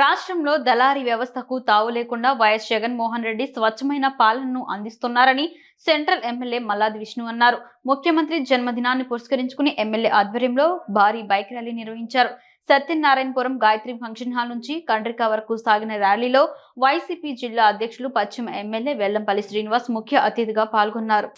రాష్ట్రంలో దళారీ వ్యవస్థకు తావు లేకుండా వైఎస్ జగన్మోహన్ రెడ్డి స్వచ్ఛమైన పాలనను అందిస్తున్నారని సెంట్రల్ ఎమ్మెల్యే మల్లాది విష్ణు అన్నారు. ముఖ్యమంత్రి జన్మదినాన్ని పురస్కరించుకుని ఎమ్మెల్యే ఆధ్వర్యంలో భారీ బైక్ ర్యాలీ నిర్వహించారు. సత్యనారాయణపురం గాయత్రి ఫంక్షన్ హాల్ నుంచి కండ్రిక వరకు సాగిన ర్యాలీలో వైసీపీ జిల్లా అధ్యక్షులు పశ్చిమ ఎమ్మెల్యే వెల్లంపల్లి శ్రీనివాస్ ముఖ్య అతిథిగా పాల్గొన్నారు.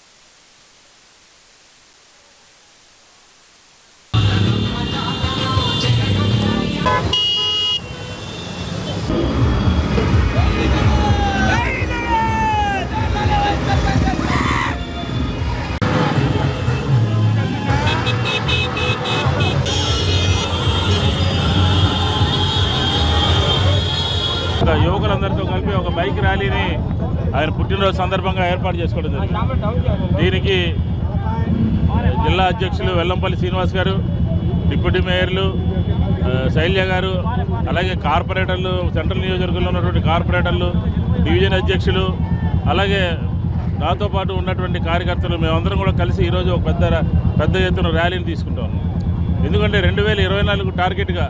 ఒక యువకులందరితో కలిపి ఒక బైక్ ర్యాలీని ఆయన పుట్టినరోజు సందర్భంగా ఏర్పాటు చేసుకోవడం జరిగింది. దీనికి జిల్లా అధ్యక్షులు వెల్లంపల్లి శ్రీనివాస్ గారు డిప్యూటీ మేయర్లు శైల్య గారు అలాగే కార్పొరేటర్లు సెంట్రల్ నియోజకవర్గంలో ఉన్నటువంటి కార్పొరేటర్లు డివిజన్ అధ్యక్షులు అలాగే నాతో పాటు ఉన్నటువంటి కార్యకర్తలు మేమందరం కూడా కలిసి ఈరోజు ఒక పెద్ద పెద్ద ఎత్తున ర్యాలీని తీసుకుంటాం. ఎందుకంటే రెండు వేల ఇరవై నాలుగు టార్గెట్గా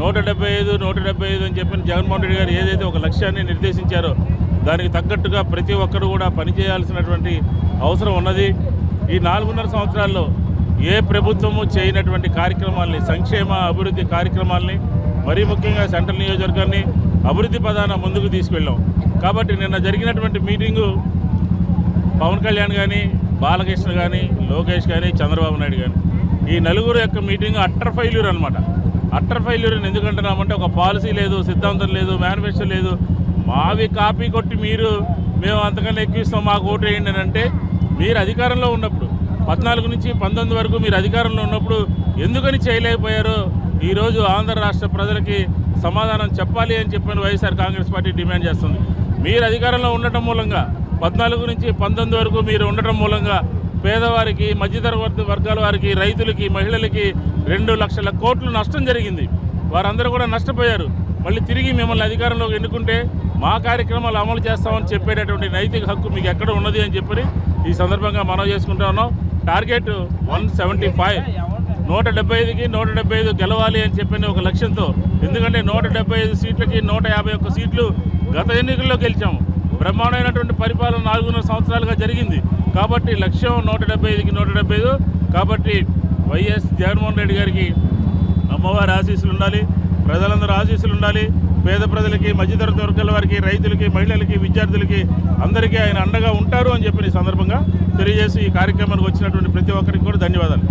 నూట డెబ్బై ఐదు నూట డెబ్బై ఐదు అని చెప్పిన జగన్మోహన్ రెడ్డి గారు ఏదైతే ఒక లక్ష్యాన్ని నిర్దేశించారో దానికి తగ్గట్టుగా ప్రతి ఒక్కరు కూడా పనిచేయాల్సినటువంటి అవసరం ఉన్నది. ఈ నాలుగున్నర సంవత్సరాల్లో ఏ ప్రభుత్వము చేయనటువంటి కార్యక్రమాల్ని సంక్షేమ అభివృద్ధి కార్యక్రమాల్ని మరీ ముఖ్యంగా సెంట్రల్ నియోజకవర్గాన్ని అభివృద్ధి పదాన ముందుకు తీసుకెళ్ళాం. కాబట్టి నిన్న జరిగినటువంటి మీటింగు పవన్ కళ్యాణ్ కానీ బాలకృష్ణ కానీ లోకేష్ కానీ చంద్రబాబు నాయుడు కానీ ఈ నలుగురు యొక్క మీటింగ్ అట్టర్ ఫెయిల్యూర్ అనమాట అట్టర్ ఫెయిల్యూర్ అని ఎందుకంటున్నామంటే ఒక పాలసీ లేదు సిద్ధాంతం లేదు మేనిఫెస్టో లేదు. మావి కాపీ కొట్టి మీరు మేము అంతకన్నా ఎక్కువ మాకు ఓటు వేయండి అని అంటే మీరు అధికారంలో ఉన్నప్పుడు పద్నాలుగు నుంచి పంతొమ్మిది వరకు మీరు అధికారంలో ఉన్నప్పుడు ఎందుకని చేయలేకపోయారో ఈరోజు ఆంధ్ర రాష్ట్ర ప్రజలకి సమాధానం చెప్పాలి అని చెప్పని వైఎస్ఆర్ కాంగ్రెస్ పార్టీ డిమాండ్ చేస్తుంది. మీరు అధికారంలో ఉండటం మూలంగా పద్నాలుగు నుంచి పంతొమ్మిది వరకు మీరు ఉండటం మూలంగా పేదవారికి మధ్యతరగతి వర్గాల వారికి రైతులకి మహిళలకి రెండు లక్షల కోట్లు నష్టం జరిగింది. వారందరూ కూడా నష్టపోయారు. మళ్ళీ తిరిగి మిమ్మల్ని అధికారంలోకి ఎన్నుకుంటే మా కార్యక్రమాలు అమలు చేస్తామని చెప్పేటటువంటి నైతిక హక్కు మీకు ఎక్కడ ఉన్నది అని చెప్పి ఈ సందర్భంగా మనం చేసుకుంటా ఉన్నాం. Target one seventy five. నూట డెబ్బై ఐదుకి నూట డెబ్బై ఐదు గెలవాలి అని చెప్పిన ఒక లక్ష్యంతో. ఎందుకంటే నూట డెబ్బై ఐదు సీట్లకి నూట యాభై ఒక్క సీట్లు గత ఎన్నికల్లో గెలిచాము బ్రహ్మాండమైనటువంటి పరిపాలన నాలుగున్నర సంవత్సరాలుగా జరిగింది. కాబట్టి లక్ష్యం నూట డెబ్బై ఐదుకి నూట డెబ్బై ఐదు కాబట్టి వైఎస్ జగన్మోహన్ రెడ్డి గారికి అమ్మవారి ఆశీస్సులు ఉండాలి. ప్రజలందరూ ఆశీస్సులు ఉండాలి. పేద ప్రజలకి మధ్యతరగతి వర్గాల వారికి రైతులకి మహిళలకి విద్యార్థులకి అందరికీ ఆయన అండగా ఉంటారు అని చెప్పిన ఈ సందర్భంగా తెలియజేసి ఈ కార్యక్రమానికి వచ్చినటువంటి ప్రతి ఒక్కరికి కూడా ధన్యవాదాలు.